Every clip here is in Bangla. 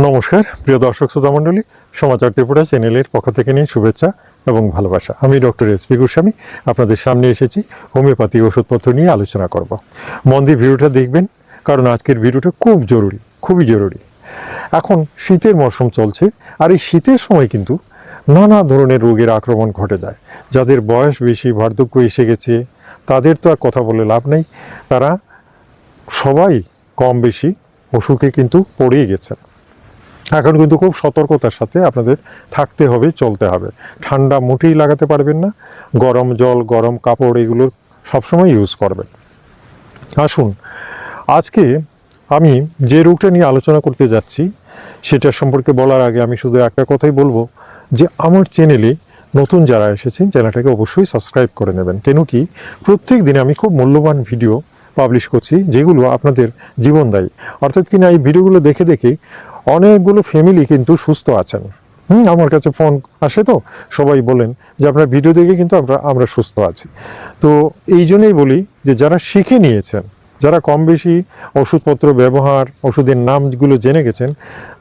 নমস্কার, প্রিয় দর্শক শ্রোতা মণ্ডলী, সমাচার ত্রিপুরা চ্যানেলের পক্ষ থেকে নিয়ে শুভেচ্ছা এবং ভালোবাসা। আমি ডক্টর এস পি গোস্বামী, আপনাদের সামনে এসেছি, হোমিওপ্যাথি ওষুধপত্র নিয়ে আলোচনা করব। মন দিয়ে ভিডিওটা দেখবেন, কারণ আজকের ভিডিওটা খুব জরুরি, খুবই জরুরি। এখন শীতের মরশুম চলছে, আর এই শীতের সময় কিন্তু নানা ধরনের রোগের আক্রমণ ঘটে যায়। যাদের বয়স বেশি বার্ধক্য এসে গেছে, তাদের তো আর কথা বলে লাভ নেই। তারা সবাই কম বেশি অসুখে কিন্তু পড়েই গেছেন। এখন কিন্তু খুব সতর্কতার সাথে আপনাদের থাকতে হবে, চলতে হবে। ঠান্ডা মুঠেই লাগাতে পারবেন না। গরম জল, গরম কাপড় এগুলো সবসময় ইউজ করবেন। আসুন, আজকে আমি যে রোগটা নিয়ে আলোচনা করতে যাচ্ছি, সেটা সম্পর্কে বলার আগে আমি শুধু একটা কথাই বলব যে, আমার চ্যানেলে নতুন যারা এসেছেন, চ্যানেলটাকে অবশ্যই সাবস্ক্রাইব করে নেবেন। কেন কি, প্রত্যেক দিনে আমি খুব মূল্যবান ভিডিও পাবলিশ করছি, যেগুলো আপনাদের জীবনদায়ী। অর্থাৎ কিনা এই ভিডিওগুলো দেখে দেখে অনেকগুলো ফ্যামিলি কিন্তু সুস্থ আছেন। হুম, আমার কাছে ফোন আসে তো, সবাই বলেন যে আপনার ভিডিও দেখে কিন্তু আমরা আমরা সুস্থ আছি। তো এই জন্যই বলি যে যারা শিখে নিয়েছেন, যারা কম বেশি ওষুধপত্র ব্যবহার, ওষুধের নামগুলো জেনে গেছেন,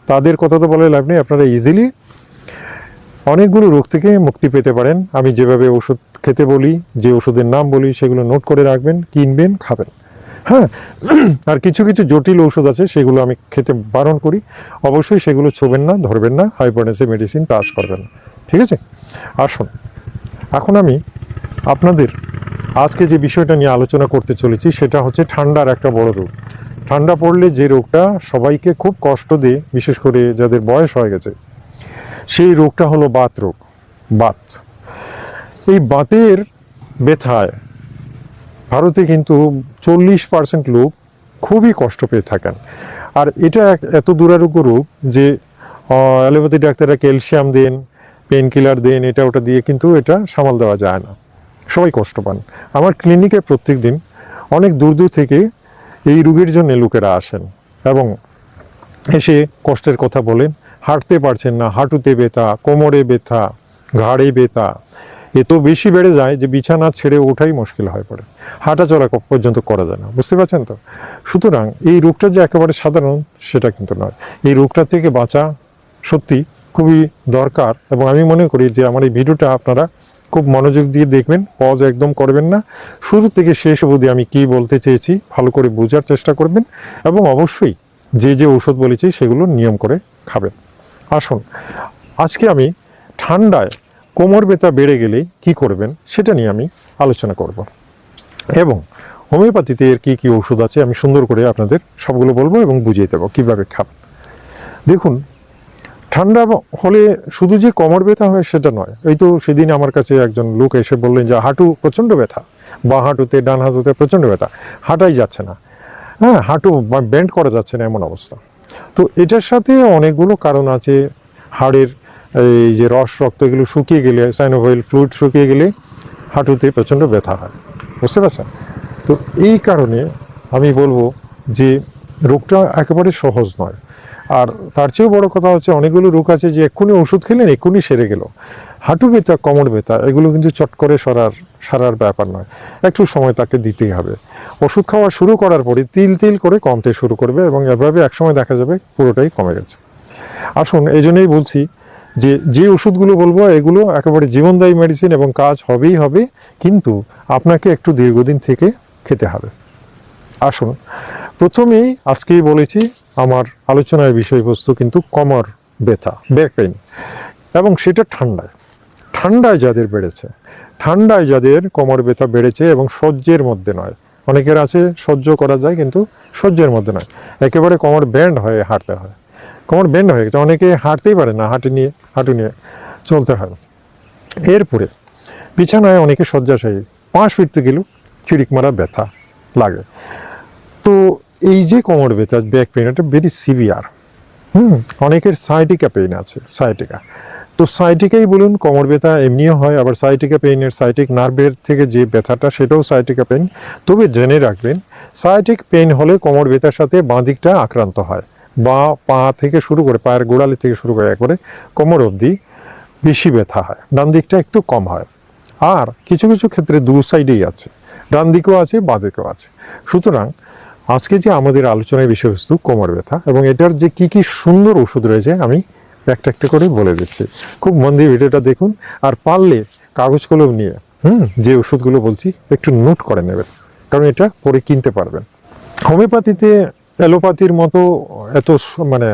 তাদের কথা তো বলে লাভ নেই, আপনারা ইজিলি অনেকগুলো রোগ থেকে মুক্তি পেতে পারেন। আমি যেভাবে ওষুধ খেতে বলি, যে ওষুধের নাম বলি, সেগুলো নোট করে রাখবেন, কিনবেন, খাবেন। হ্যাঁ আর কিছু কিছু জটিল ওষুধ আছে, সেগুলো আমি খেতে বারণ করি। অবশ্যই সেগুলো ছোবেন না, ধরবেন না হাইপারনেসে মেডিসিন টাচ করবেন। না ঠিক আছে? আসুন। এখন আমি আপনাদের আজকে যে বিষয়টা নিয়ে আলোচনা করতে চলেছি, সেটা হচ্ছে ঠান্ডার একটা বড় রোগ। ঠান্ডা পড়লে যে রোগটা সবাইকে খুব কষ্ট দেয়, বিশেষ করে যাদের বয়স হয়ে গেছে, সেই রোগটা হলো বাত রোগ, বাত। এই বাতের ব্যথায় ভারতে কিন্তু চল্লিশ পার্সেন্ট লোক খুবই কষ্ট পেয়ে থাকেন। আর এটা এত দুরারোগ্য রোগ যে অ্যালোপ্যাথি ডাক্তাররা ক্যালসিয়াম দেন পেন কিলার দেন, এটা ওটা দিয়ে কিন্তু এটা সামাল দেওয়া যায় না। সবাই কষ্ট পান। আমার ক্লিনিকে প্রত্যেক দিন অনেক দূর দূর থেকে এই রোগের জন্য লোকেরা আসেন এবং এসে কষ্টের কথা বলেন। হাঁটতে পারছেন না, হাঁটুতে ব্যথা, কোমরে ব্যথা, ঘাড়ে ব্যথা এত বেশি বেড়ে যায় যে বিছানা ছেড়ে ওঠাই মুশকিল হয়ে পড়ে। হাঁটা চলা পর্যন্ত করা যায় না। বুঝতে পারছেন তো? সুতরাং এই রোগটা যে একেবারে সাধারণ, সেটা কিন্তু নয়। এই রোগটা থেকে বাঁচা সত্যি খুবই দরকার এবং আমি মনে করি যে আমার এই ভিডিওটা আপনারা খুব মনোযোগ দিয়ে দেখবেন, পজ একদম করবেন না। শুরু থেকে শেষ অবধি আমি কি বলতে চেয়েছি ভালো করে বোঝার চেষ্টা করবেন এবং অবশ্যই যে যে ঔষধ বলেছি সেগুলো নিয়ম করে খাবেন। আসুন, আজকে আমি ঠান্ডায় কোমর ব্যথা বেড়ে গেলে কি করবেন সেটা নিয়ে আমি আলোচনা করব। এবং হোমিওপ্যাথিতে এর কী কী ওষুধ আছে আমি সুন্দর করে আপনাদের সবগুলো বলব এবং বুঝিয়ে দেবো কীভাবে খাবেন দেখুন, ঠান্ডা হলে শুধু যে কোমর ব্যথা হয় সেটা নয়। এই তো সেদিন আমার কাছে একজন লোক এসে বললেন যে, হাঁটু প্রচণ্ড ব্যথা বা হাঁটুতে, ডান হাঁটুতে প্রচণ্ড ব্যথা। হাঁটাই যাচ্ছে না। হ্যাঁ হাঁটু ব্যান্ড করা যাচ্ছে না এমন অবস্থা। তো এটার সাথে অনেকগুলো কারণ আছে। হাড়ের এই যে রস রক্ত এগুলো শুকিয়ে গেলে সাইনোভাইল ফ্লুইড শুকিয়ে গেলে হাঁটুতে প্রচণ্ড ব্যথা হয়। বুঝতে পারছেন? তো এই কারণে আমি বলব যে রোগটা একেবারে সহজ নয়। আর তার চেয়েও বড় কথা হচ্ছে, অনেকগুলো রোগ আছে যে এক্ষুনি ওষুধ খেলেন, এক্ষুনি সেরে গেল। হাঁটু ব্যথা, কোমর ব্যথা, এগুলো কিন্তু চট করে সরার, সারার ব্যাপার নয়। একটু সময় তাকে দিতেই হবে। ওষুধ খাওয়া শুরু করার পরে তিল তিল করে কমতে শুরু করবে এবং এভাবে একসময় দেখা যাবে পুরোটাই কমে গেছে। আসুন, এই জন্যই বলছি যে যে ওষুধগুলো বলব, এগুলো একেবারে জীবনদায়ী মেডিসিন এবং কাজ হবেই হবে, কিন্তু আপনাকে একটু দীর্ঘদিন থেকে খেতে হবে। আসুন, প্রথমেই আজকেই বলেছি, আমার আলোচনার বিষয়বস্তু কিন্তু কমর ব্যথা ব্যাক পেইন এবং সেটা ঠান্ডায়। ঠান্ডায় যাদের বেড়েছে, ঠান্ডায় যাদের কোমর ব্যথা বেড়েছে এবং সহ্যের মধ্যে নয়, অনেকের আছে সহ্য করা যায়, কিন্তু সহ্যের মধ্যে নয়, একেবারে কোমর ব্যান্ড হয়ে হাঁটতে হয়। কোমর ব্যান্ড হয়ে গেছে। অনেকে হাঁটতেই পারে না, হাঁটু নিয়ে হাঁটু নিয়ে চলতে হয়। এরপরে বিছানায় অনেকে শয্যাশায়ী। পাঁচ ফিরতে গেলেও চিড়িক মারা ব্যথা লাগে। তো এই যে কোমর ব্যথা ব্যাক পেইন এটা ভেরি সিভিয়ার হুম, অনেকের সাইটিকা পেইন আছে সাইটিকা তো সাইটিকাই বলুন, কোমর ব্যথা এমনিও হয়, আবার সাইটিকা পেইনের সাইটিক নার্ভের থেকে যে ব্যথাটা, সেটাও সাইটিকা পেইন তবে জেনে রাখবেন সাইটিক পেইন হলে কোমর ব্যথার সাথে বাঁ দিকটা আক্রান্ত হয়। বা পা থেকে শুরু করে, পায়ের গোড়ালি থেকে শুরু করে একবারে কোমর অবধি বেশি ব্যথা হয়। ডান দিকটা একটু কম হয়। আর কিছু কিছু ক্ষেত্রে দু সাইডেই আছে। ডান দিকেও আছে, বাঁ দিকেও আছে। সুতরাং আজকে যে আমাদের আলোচনায় বিষয়বস্তু কোমর ব্যথা এবং এটার যে কি কি সুন্দর ওষুধ রয়েছে, আমি একটা একটা করে বলে দিচ্ছি। খুব মন দিয়ে ভিডিওটা দেখুন আর পারলে কাগজ কলম নিয়ে, হুম, যে ওষুধগুলো বলছি, একটু নোট করে নেবেন। কারণ এটা পরে কিনতে পারবেন। হোমিওপ্যাথিতে অ্যালোপ্যাথির মতো এত মানে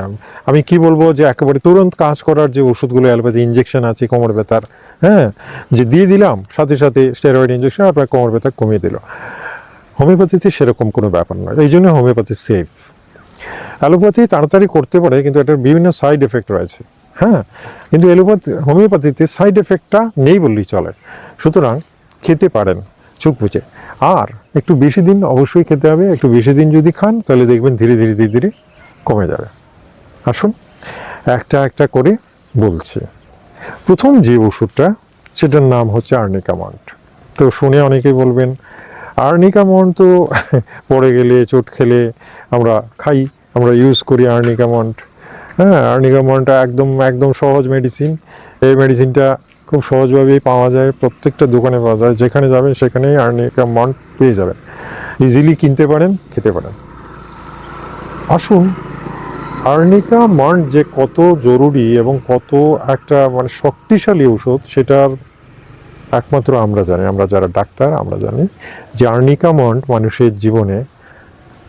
আমি কি বলব যে একেবারে তুরন্ত কাজ করার যে ওষুধগুলো, অ্যালোপ্যাথি ইঞ্জেকশন আছে, কোমর ব্যথার হ্যাঁ যে দিয়ে দিলাম, সাথে সাথে স্টেরয়েড ইঞ্জেকশন আপনার কোমর ব্যথা কমিয়ে দিল। হোমিওপ্যাথিতে সেরকম কোনো ব্যাপার নয়। এই জন্য হোমিওপ্যাথি সেফ অ্যালোপ্যাথি তাড়াতাড়ি করতে পারে, কিন্তু এটার বিভিন্ন সাইড এফেক্ট রয়েছে হ্যাঁ কিন্তু অ্যালোপ্যাথি, হোমিওপ্যাথিতে সাইড এফেক্টটা নেই বললেই চলে। সুতরাং খেতে পারেন। চোখ বুঝে আর একটু বেশি দিন অবশ্যই খেতে হবে, একটু বেশি দিন যদি খান, তাহলে দেখবেন ধীরে ধীরে ধীরে ধীরে কমে যাবে। আসুন, একটা একটা করে বলছি। প্রথম যে ওষুধটা, সেটার নাম হচ্ছে আর্নিকামন্ট তো শুনে অনেকেই বলবেন আর্নিকামন্ট তো পড়ে গেলে, চোট খেলে আমরা খাই, আমরা ইউজ করি আর্নিকামন্ট হ্যাঁ আর্নিকামন্টটা একদম একদম সহজ মেডিসিন এই মেডিসিনটা খুব সহজভাবেই পাওয়া যায়, প্রত্যেকটা দোকানে পাওয়া যায়, যেখানে যাবেন সেখানেই আর্নিকামন্ট পেয়ে যাবেন। ইজিলি কিনতে পারেন, খেতে পারেন। আসুন আর্নিকা মন্ট যে কত জরুরি এবং কত একটা মানে শক্তিশালী ওষুধ সেটার একমাত্র আমরা জানি, আমরা যারা ডাক্তার, আমরা জানি যে আর্নিকা মন্ট মানুষের জীবনে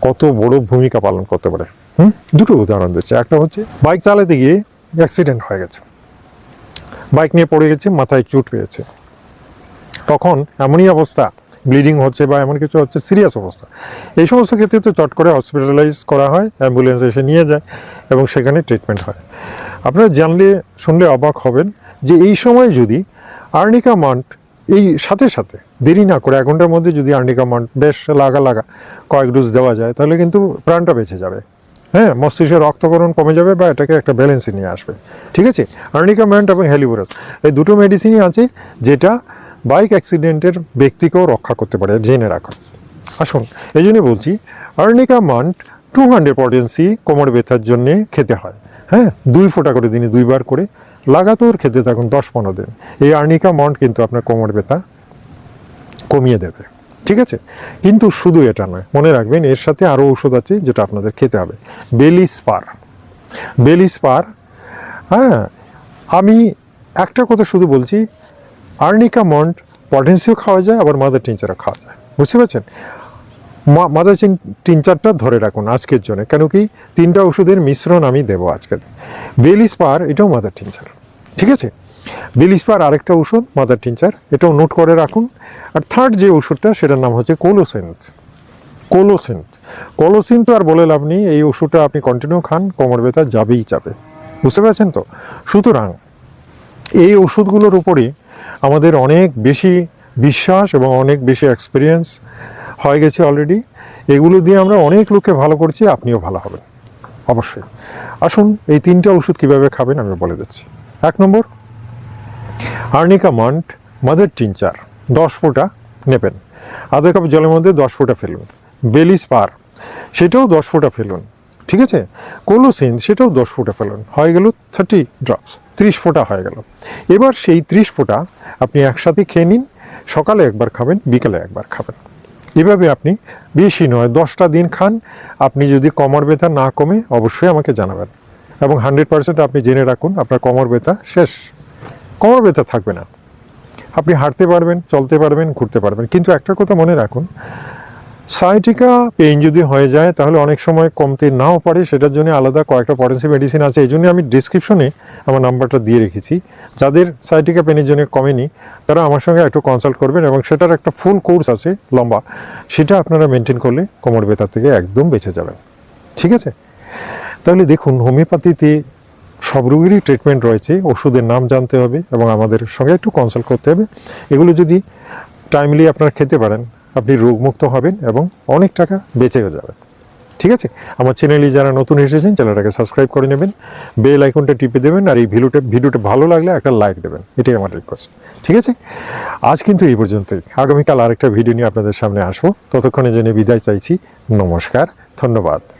কত বড় ভূমিকা পালন করতে পারে। হুম? দুটো উদাহরণ দিচ্ছে। একটা হচ্ছে বাইক চালাতে গিয়ে অ্যাক্সিডেন্ট হয়ে গেছে। বাইক নিয়ে পড়ে গেছে, মাথায় চোট পেয়েছে। তখন এমনই অবস্থা, ব্লিডিং হচ্ছে বা এমন কিছু হচ্ছে, সিরিয়াস অবস্থা। এই সমস্ত ক্ষেত্রে তো চট করে হসপিটালাইজ করা হয়, অ্যাম্বুলেন্স এসে নিয়ে যায় এবং সেখানে ট্রিটমেন্ট হয়। আপনারা জানলে, শুনলে অবাক হবেন যে এই সময় যদি আর্নিকা মান্ট এই সাথে সাথে দেরি না করে, এক ঘণ্টার মধ্যে যদি আর্নিকা মান্ট বেশ লাগা লাগা কয়েক ডোজ দেওয়া যায়, তাহলে কিন্তু প্রাণটা বেঁচে যাবে। হ্যাঁ মস্তিষ্কের রক্তকরণ কমে যাবে বা এটাকে একটা ব্যালেন্সে নিয়ে আসবে। ঠিক আছে? আর্নিকা ম্যান্ট এবং হেলিবোরাস এই দুটো মেডিসিনই আছে যেটা বাইক অ্যাক্সিডেন্টের ব্যক্তিকেও রক্ষা করতে পারে, জেনে রাখুন আসুন, এই জন্যই বলছি Arnica mont two hundred potency কোমর ব্যথার জন্যে খেতে হয়। হ্যাঁ দুই ফোঁটা করে দিনে দুইবার করে, লাগাতার খেতে থাকুন দশ পনেরো দিন। এই আর্নিকা কিন্তু আপনার কোমর ব্যথা কমিয়ে দেবে। ঠিক আছে? কিন্তু শুধু এটা নয়, মনে রাখবেন এর সাথে আরও ওষুধ আছে যেটা আপনাদের খেতে হবে। বেলিস্পার। বেলিস্পার হ্যাঁ আমি একটা কথা শুধু বলছি, আর্নিকা মন্ট পটেন্সিও খাওয়া যায়, আবার মাদার টিনচারও খাওয়া যায়। বুঝতে পারছেন? মাদার টিনচারটা ধরে রাখুন আজকের জন্য, কেন কি তিনটা ওষুধের মিশ্রণ আমি দেবো আজকে। বেলিস্পার এটাও মাদার টিনচার। ঠিক আছে? বেলিস্পার আরেকটা ওষুধ মাদার টিনচার এটাও নোট করে রাখুন। আর থার্ড যে ওষুধটা সেটার নাম হচ্ছে কোলোসেন্থ কোলোসেন্থ কোলোসিন তো আর বলে লাভ নেই, এই ওষুধটা আপনি কন্টিনিউ খান, কোমর ব্যথা যাবেই যাবে। বুঝতে পারছেন তো? সুতরাং, এই ওষুধগুলোর উপরে আমাদের অনেক বেশি বিশ্বাস এবং অনেক বেশি এক্সপিরিয়েন্স হয়ে গেছে অলরেডি এগুলো দিয়ে আমরা অনেক লোককে ভালো করছি, আপনিও ভালো হবেন। অবশ্যই। আসুন, এই তিনটা ওষুধ কীভাবে খাবেন আমি বলে দিচ্ছি। এক number arnica mont, mother tincture দশ ফোঁটা নেবেন। আধা কাপ জলের মধ্যে দশ ফোঁটা ফেলুন। বেলিস পার, সেটাও দশ ফোঁটা ফেলুন। ঠিক আছে? কোলোসিন, সেটাও দশ ফোঁটা ফেলুন। হয়ে গেল থার্টি ড্রপস ত্রিশ ফোঁটা হয়ে গেল। এবার সেই ত্রিশ ফোঁটা আপনি একসাথে খেয়ে নিন। সকালে একবার খাবেন, বিকালে একবার খাবেন। এভাবে আপনি বেশি নয়, দশটা দিন খান। আপনি যদি কোমর ব্যথা না কমে, অবশ্যই আমাকে জানাবেন। এবং হান্ড্রেড পার্সেন্ট আপনি জেনে রাখুন, আপনার কমর ব্যথা শেষ। কোমর ব্যথা থাকবে না। আপনি হাঁটতে পারবেন, চলতে পারবেন, ঘুরতে পারবেন। কিন্তু একটা কথা মনে রাখুন সাইটিকা পেইন যদি হয়ে যায়, তাহলে অনেক সময় কমতে নাও পারে। সেটার জন্য আলাদা কয়েকটা পটেন্সি মেডিসিন আছে। এই জন্য আমি ডিসক্রিপশনে আমার নাম্বারটা দিয়ে রেখেছি। যাদের সাইটিকা পেনের জন্য কমেনি, তারা আমার সঙ্গে একটু কনসাল্ট করবেন এবং সেটার একটা ফুল কোর্স আছে, লম্বা। সেটা আপনারা মেনটেন করলে কোমর ব্যথা থেকে একদম বেঁচে যাবেন। ঠিক আছে? তাহলে দেখুন হোমিওপ্যাথিতে সব রোগেরই ট্রিটমেন্ট রয়েছে, ওষুধের নাম জানতে হবে এবং আমাদের সঙ্গে একটু কনসাল্ট করতে হবে। এগুলো যদি টাইমলি আপনারা খেতে পারেন, আপনি রোগমুক্ত হবেন এবং অনেক টাকা বেঁচেও যাবেন। ঠিক আছে? আমার চ্যানেলে যারা নতুন এসেছেন চ্যানেলটাকে সাবস্ক্রাইব করে নেবেন বেল আইকনটা টিপে দেবেন আর এই ভিডিওটা ভিডিওটা ভালো লাগলে একটা লাইক দেবেন। এটাই আমার রিকোয়েস্ট ঠিক আছে? আজ কিন্তু এই পর্যন্তই। আগামীকাল আরেকটা ভিডিও নিয়ে আপনাদের সামনে আসব। ততক্ষণে জেনে বিদায় চাইছি। নমস্কার, ধন্যবাদ।